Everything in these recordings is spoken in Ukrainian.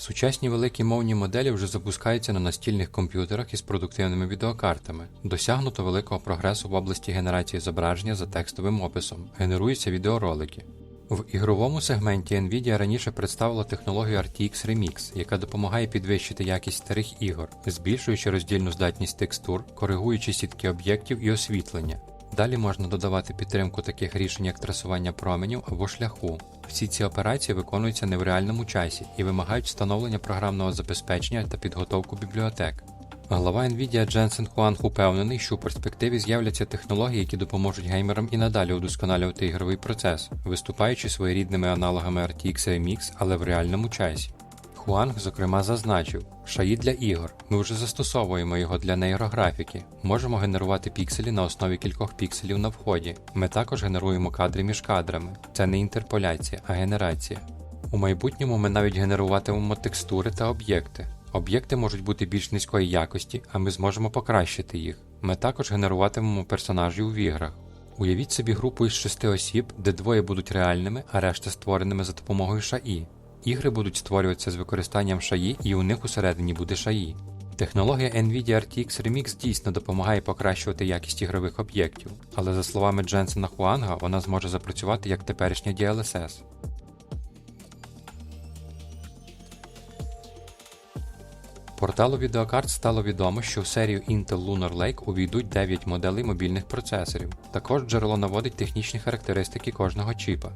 Сучасні великі мовні моделі вже запускаються на настільних комп'ютерах із продуктивними відеокартами. Досягнуто великого прогресу в області генерації зображення за текстовим описом, генеруються відеоролики. В ігровому сегменті Nvidia раніше представила технологію RTX Remix, яка допомагає підвищити якість старих ігор, збільшуючи роздільну здатність текстур, коригуючи сітки об'єктів і освітлення. Далі можна додавати підтримку таких рішень, як трасування променів або шляху. Всі ці операції виконуються не в реальному часі і вимагають встановлення програмного забезпечення та підготовку бібліотек. Глава Nvidia Дженсен Хуанг упевнений, що у перспективі з'являться технології, які допоможуть геймерам і надалі удосконалювати ігровий процес, виступаючи своєрідними аналогами RTX Remix, але в реальному часі. Хуанг, зокрема, зазначив, шаї для ігор. Ми вже застосовуємо його для нейрографіки. Можемо генерувати пікселі на основі кількох пікселів на вході. Ми також генеруємо кадри між кадрами. Це не інтерполяція, а генерація. У майбутньому ми навіть генеруватимемо текстури та об'єкти. Об'єкти можуть бути більш низької якості, а ми зможемо покращити їх. Ми також генеруватимемо персонажів в іграх. Уявіть собі групу із шести осіб, де двоє будуть реальними, а решта створеними за допомогою шаї. Ігри будуть створюватися з використанням шаї, і у них усередині буде шаї. Технологія Nvidia RTX Remix дійсно допомагає покращувати якість ігрових об'єктів, але за словами Дженсена Хуанга, вона зможе запрацювати як теперішня DLSS. Порталу відеокарт стало відомо, що в серію Intel Lunar Lake увійдуть 9 моделей мобільних процесорів. Також джерело наводить технічні характеристики кожного чіпа.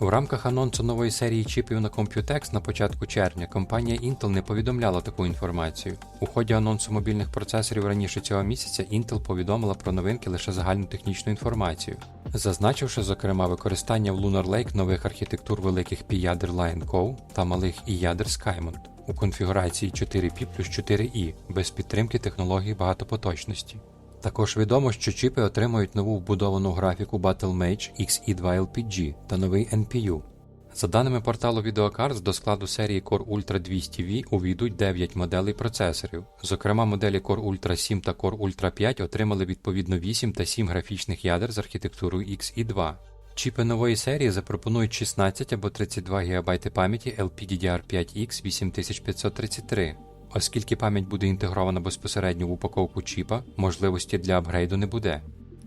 У рамках анонсу нової серії чіпів на Computex на початку червня компанія Intel не повідомляла таку інформацію. У ході анонсу мобільних процесорів раніше цього місяця Intel повідомила про новинки лише загальну технічну інформацію, зазначивши, зокрема, використання в Lunar Lake нових архітектур великих пі-ядер Lion Cove та малих і-ядер Skymont у конфігурації 4P плюс 4i без підтримки технології багатопоточності. Також відомо, що чіпи отримають нову вбудовану графіку Battlemage XE2 LPG та новий NPU. За даними порталу відеокарт, до складу серії Core Ultra 200V увійдуть 9 моделей процесорів. Зокрема, моделі Core Ultra 7 та Core Ultra 5 отримали відповідно 8 та 7 графічних ядер з архітектурою XE2. Чіпи нової серії запропонують 16 або 32 ГБ пам'яті LPDDR5X 8533. Оскільки пам'ять буде інтегрована безпосередньо в упаковку чіпа, можливості для апгрейду не буде.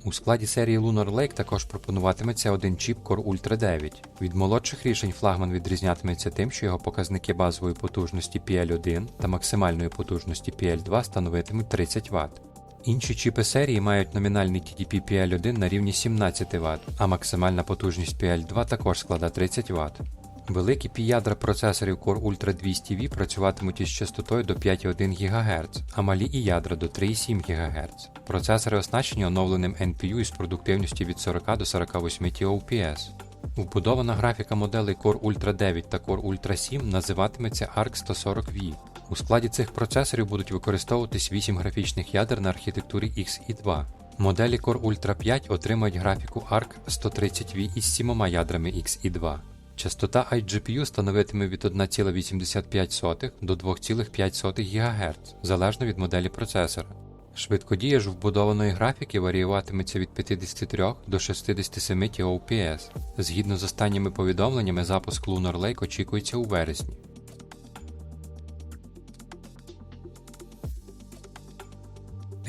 У складі серії Lunar Lake також пропонуватиметься один чіп Core Ultra 9. Від молодших рішень флагман відрізнятиметься тим, що його показники базової потужності PL1 та максимальної потужності PL2 становитимуть 30 Вт. Інші чіпи серії мають номінальний TDP PL1 на рівні 17 Вт, а максимальна потужність PL2 також складає 30 Вт. Великі пі-ядра процесорів Core Ultra 200V працюватимуть із частотою до 5,1 ГГц, а малі і ядра до 3,7 ГГц. Процесори оснащені оновленим NPU із продуктивністю від 40 до 48 TOPS. Вбудована графіка моделей Core Ultra 9 та Core Ultra 7 називатиметься ARC 140V. У складі цих процесорів будуть використовуватись 8 графічних ядер на архітектурі XE2. Моделі Core Ultra 5 отримають графіку ARC 130V із 7 ядрами XE2. Частота iGPU становитиме від 1,85 до 2,5 ГГц залежно від моделі процесора. Швидкодія ж вбудованої графіки варіюватиметься від 53 до 67 TOPS. Згідно з останніми повідомленнями, запуск Lunar Lake очікується у вересні.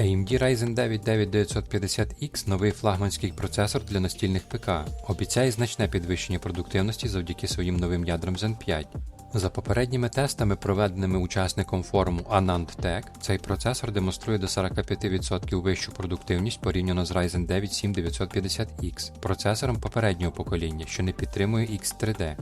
AMD Ryzen 9 9950X новий флагманський процесор для настільних ПК, обіцяє значне підвищення продуктивності завдяки своїм новим ядрам Zen 5. За попередніми тестами, проведеними учасником форуму Anand Tech, цей процесор демонструє до 45% вищу продуктивність порівняно з Ryzen 9 7950X, процесором попереднього покоління, що не підтримує X3D.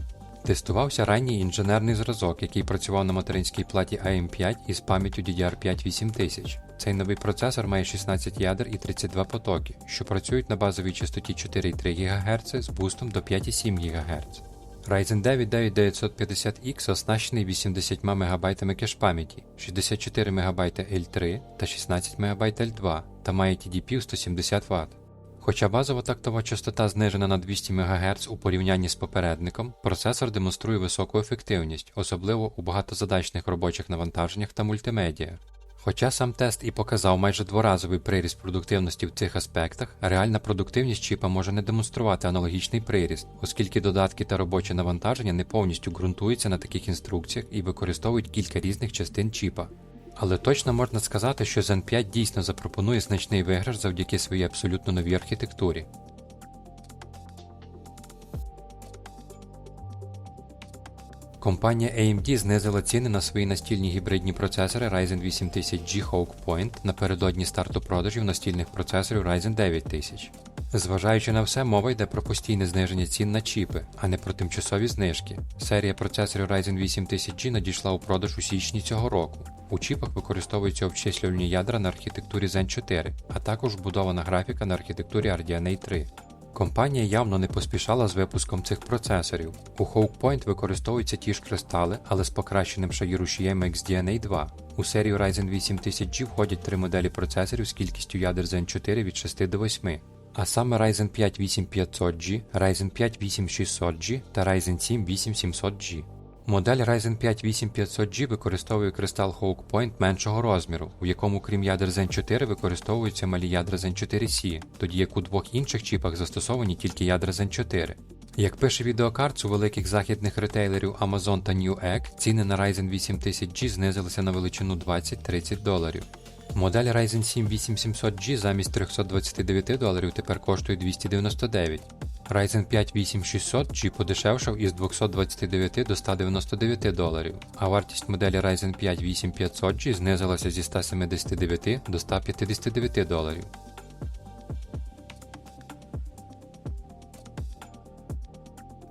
Тестувався ранній інженерний зразок, який працював на материнській платі AM5 із пам'яттю DDR5 8000. Цей новий процесор має 16 ядер і 32 потоки, що працюють на базовій частоті 4,3 ГГц з бустом до 5,7 ГГц. Ryzen 9 9950X оснащений 80 МБ кеш пам'яті, 64 МБ L3 та 16 МБ L2 та має TDP 170 Вт. Хоча базова тактова частота знижена на 200 МГц у порівнянні з попередником, процесор демонструє високу ефективність, особливо у багатозадачних робочих навантаженнях та мультимедіа. Хоча сам тест і показав майже дворазовий приріст продуктивності в цих аспектах, реальна продуктивність чіпа може не демонструвати аналогічний приріст, оскільки додатки та робоче навантаження не повністю ґрунтуються на таких інструкціях і використовують кілька різних частин чіпа. Але точно можна сказати, що Zen 5 дійсно запропонує значний виграш завдяки своїй абсолютно новій архітектурі. Компанія AMD знизила ціни на свої настільні гібридні процесори Ryzen 8000G Hawk Point напередодні старту продажів настільних процесорів Ryzen 9000. Зважаючи на все, мова йде про постійне зниження цін на чіпи, а не про тимчасові знижки. Серія процесорів Ryzen 8000G надійшла у продаж у січні цього року. У чіпах використовуються обчислювальні ядра на архітектурі Zen 4, а також вбудована графіка на архітектурі RDNA 3. Компанія явно не поспішала з випуском цих процесорів. У Hawk Point використовуються ті ж кристали, але з покращеним шагірушієм XDNA 2. У серію Ryzen 8000G входять три моделі процесорів з кількістю ядер Zen 4 від 6 до 8. А саме Ryzen 5 8500G, Ryzen 5 8600G та Ryzen 7 8700G. Модель Ryzen 5 8500G використовує кристал Hawk Point меншого розміру, у якому крім ядер Zen 4 використовуються малі ядра Zen 4C, тоді як у двох інших чіпах застосовані тільки ядра Zen 4. Як пише відеокарт у великих західних ретейлерів Amazon та Newegg, ціни на Ryzen 8000G знизилися на величину 20-30 доларів. Модель Ryzen 7 8700G замість 329 доларів тепер коштує 299. Ryzen 5 8600G подешевшав із 229 до 199 доларів, а вартість моделі Ryzen 5 8500G знизилася зі 179 до 159 доларів.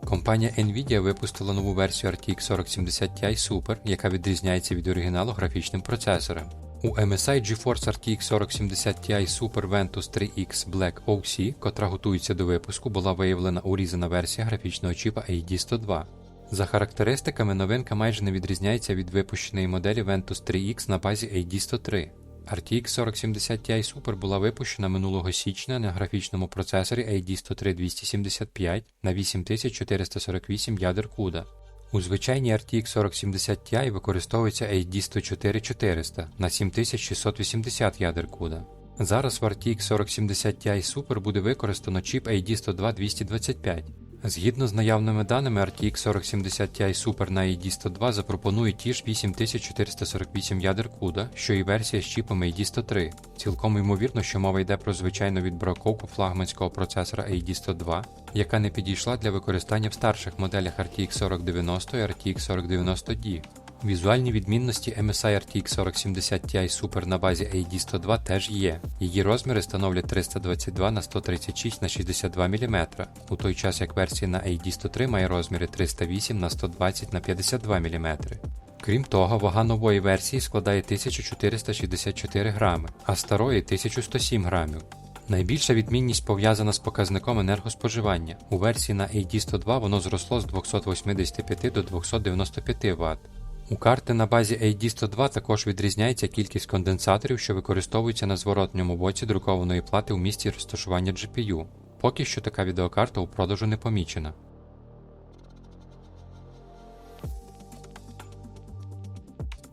Компанія Nvidia випустила нову версію RTX 4070 Ti Super, яка відрізняється від оригіналу графічним процесором. У MSI GeForce RTX 4070 Ti Super Ventus 3X Black OC, котра готується до випуску, була виявлена урізана версія графічного чіпа AD102. За характеристиками, новинка майже не відрізняється від випущеної моделі Ventus 3X на базі AD103. RTX 4070 Ti Super була випущена минулого січня на графічному процесорі AD103 275 на 8448 ядер CUDA. У звичайній RTX 4070 Ti використовується AD 104 400 на 7680 ядер CUDA. Зараз в RTX 4070 Ti Super буде використано чіп AD 102 225. Згідно з наявними даними, RTX 4070 Ti Super на id 102 запропонує ті ж 8448 ядер CUDA, що і версія з чіпом AD 103. Цілком ймовірно, що мова йде про звичайну відбраковку флагманського процесора id 102, яка не підійшла для використання в старших моделях RTX 4090 і RTX 4090D. Візуальні відмінності MSI RTX 4070 Ti Super на базі AD102 теж є. Її розміри становлять 322 на 136 на 62 мм, у той час як версія на AD103 має розміри 308 на 120 на 52 мм. Крім того, вага нової версії складає 1464 грами, а старої 1107 грамів. Найбільша відмінність пов'язана з показником енергоспоживання. У версії на AD102 воно зросло з 285 до 295 Вт. У карти на базі AD102 також відрізняється кількість конденсаторів, що використовуються на зворотньому боці друкованої плати у місці розташування GPU. Поки що така відеокарта у продажу не помічена.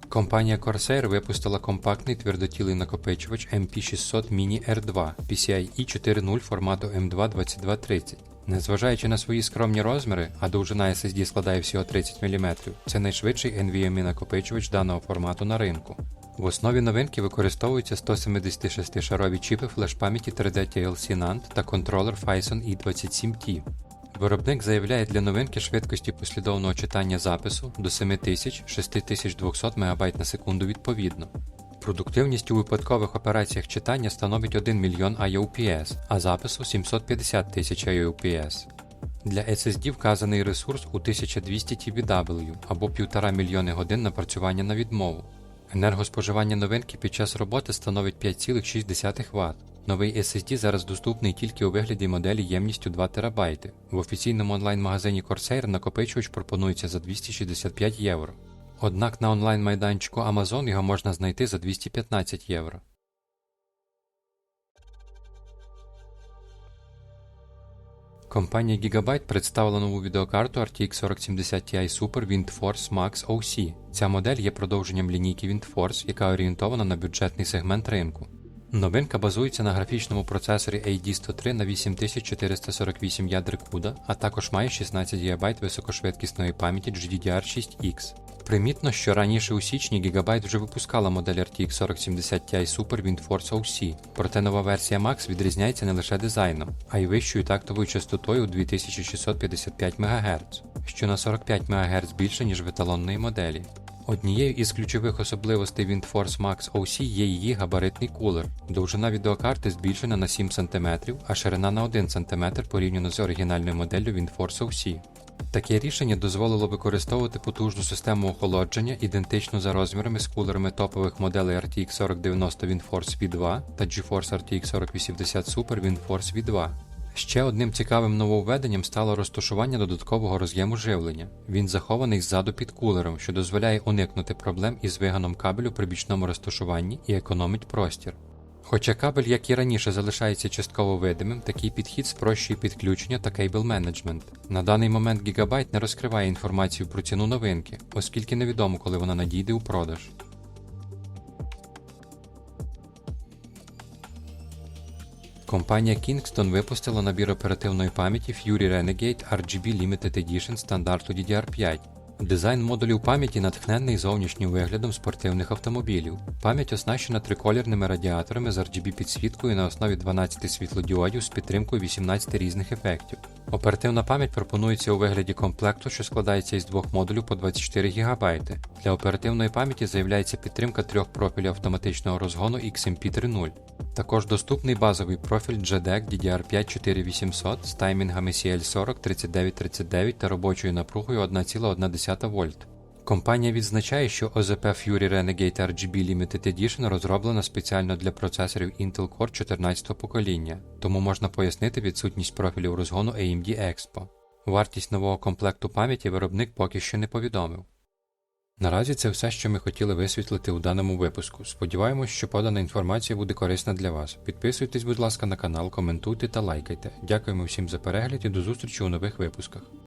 Компанія Corsair випустила компактний твердотілий накопичувач MP600 Mini R2 PCIe 4.0 формату M22230. Незважаючи на свої скромні розміри, а довжина SSD складає всього 30 мм, це найшвидший NVMe накопичувач даного формату на ринку. В основі новинки використовуються 176-шарові чіпи флеш-пам'яті 3D TLC NAND та контролер Phison E27T. Виробник заявляє для новинки швидкості послідовного читання запису до 7000-6200 МБ на секунду відповідно. Продуктивність у випадкових операціях читання становить 1 мільйон IOPS, а запису 750 тисяч IOPS. Для SSD вказаний ресурс у 1200 TBW або 1,5 мільйони годин напрацювання на відмову. Енергоспоживання новинки під час роботи становить 5,6 Вт. Новий SSD зараз доступний тільки у вигляді моделі ємністю 2 ТБ. В офіційному онлайн-магазині Corsair накопичувач пропонується за 265 євро. Однак на онлайн-майданчику Amazon його можна знайти за 215 євро. Компанія Gigabyte представила нову відеокарту RTX 4070 Ti Super WindForce Max OC. Ця модель є продовженням лінійки WindForce, яка орієнтована на бюджетний сегмент ринку. Новинка базується на графічному процесорі AD103 на 8448 ядер CUDA, а також має 16 ГБ високошвидкісної пам'яті GDDR6X. Примітно, що раніше у січні Gigabyte вже випускала модель RTX 4070 Ti Super WindForce OC, проте нова версія Max відрізняється не лише дизайном, а й вищою тактовою частотою у 2655 МГц, що на 45 МГц більше, ніж в еталонної моделі. Однією із ключових особливостей WindForce Max OC є її габаритний кулер. Довжина відеокарти збільшена на 7 см, а ширина на 1 см порівняно з оригінальною моделлю WindForce OC. Таке рішення дозволило використовувати потужну систему охолодження, ідентичну за розмірами з кулерами топових моделей RTX 4090 WindForce V2 та GeForce RTX 4080 Super WindForce V2. Ще одним цікавим нововведенням стало розташування додаткового роз'єму живлення. Він захований ззаду під кулером, що дозволяє уникнути проблем із виганом кабелю при бічному розташуванні і економить простір. Хоча кабель, як і раніше, залишається частково видимим, такий підхід спрощує підключення та кейбл менеджмент. На даний момент Gigabyte не розкриває інформацію про ціну новинки, оскільки невідомо, коли вона надійде у продаж. Компанія Kingston випустила набір оперативної пам'яті Fury Renegade RGB Limited Edition стандарту DDR5. Дизайн модулів пам'яті натхнений зовнішнім виглядом спортивних автомобілів. Пам'ять оснащена триколірними радіаторами з RGB підсвіткою на основі 12 світлодіодів з підтримкою 18 різних ефектів. Оперативна пам'ять пропонується у вигляді комплекту, що складається із двох модулів по 24 ГБ. Для оперативної пам'яті заявляється підтримка трьох профілів автоматичного розгону XMP 3.0. Також доступний базовий профіль JEDEC DDR5 4800 з таймінгами CL40 3939 та робочою напругою 1,1 вольт. Компанія відзначає, що OZP Fury Renegade RGB Limited Edition розроблена спеціально для процесорів Intel Core 14 покоління, тому можна пояснити відсутність профілів розгону AMD Expo. Вартість нового комплекту пам'яті виробник поки що не повідомив. Наразі це все, що ми хотіли висвітлити у даному випуску. Сподіваємось, що подана інформація буде корисна для вас. Підписуйтесь, будь ласка, на канал, коментуйте та лайкайте. Дякуємо всім за перегляд і до зустрічі у нових випусках.